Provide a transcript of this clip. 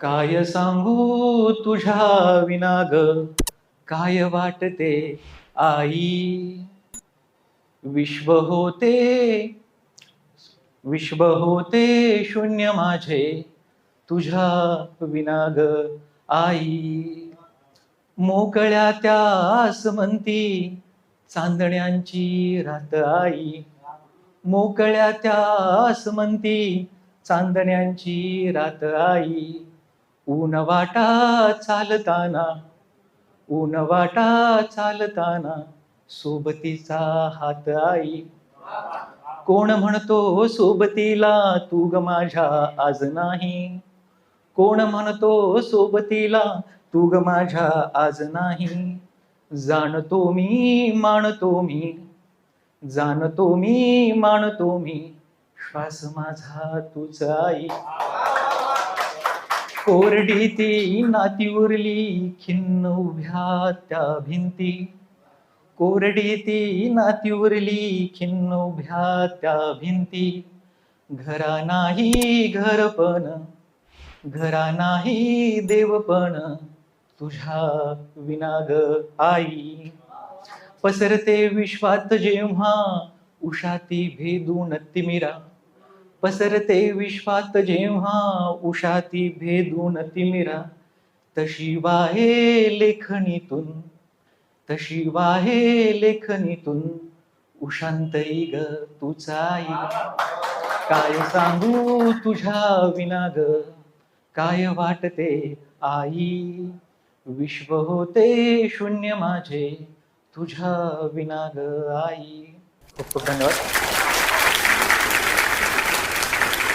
काय सांगू तुझ्या विनाग? काय वाटते आई? विश्व होते विश्व होते शून्य माझे तुझ्या विनाग आई. मोकळ्या त्या आसमंती चांदण्यांची रात आई. मोकळ्या त्या आसमंती चांदण्यांची रात आई. ऊन वाटा चालताना ऊन वाटा चालताना सोबतीचा हात आई. कोण म्हणतो सोबतीला तू ग माझ्या आज नाही. कोण म्हणतो सोबतीला तू ग माझ्या आज नाही. जाणतो मी मानतो मी. जाणतो मी मानतो मी. श्वास माझा तुझा आई. कोरडी ती नाती उरली खिन्न उभ्या त्या भिंती. कोरडी ती नाती उरली खिन्न उभ्या त्या भिंती. घरा नाही घर पण घरा नाही देव पण. तुझ्या विनाग आई. पसरते विश्वात जेव्हा उषाती भेदून तिमिरा. पसरते विश्वात जेव्हा उषाती भेदून तिमिरा. तशी वाहे लेखणीतून तशी वाहे लेखणीतून उशांतई ग तुचाई काय सांगू तुझ्या विनाग काय वाटते आई? विश्व होते शून्य माझे तुझ्या विनाग आई. खूप खूप धन्यवाद.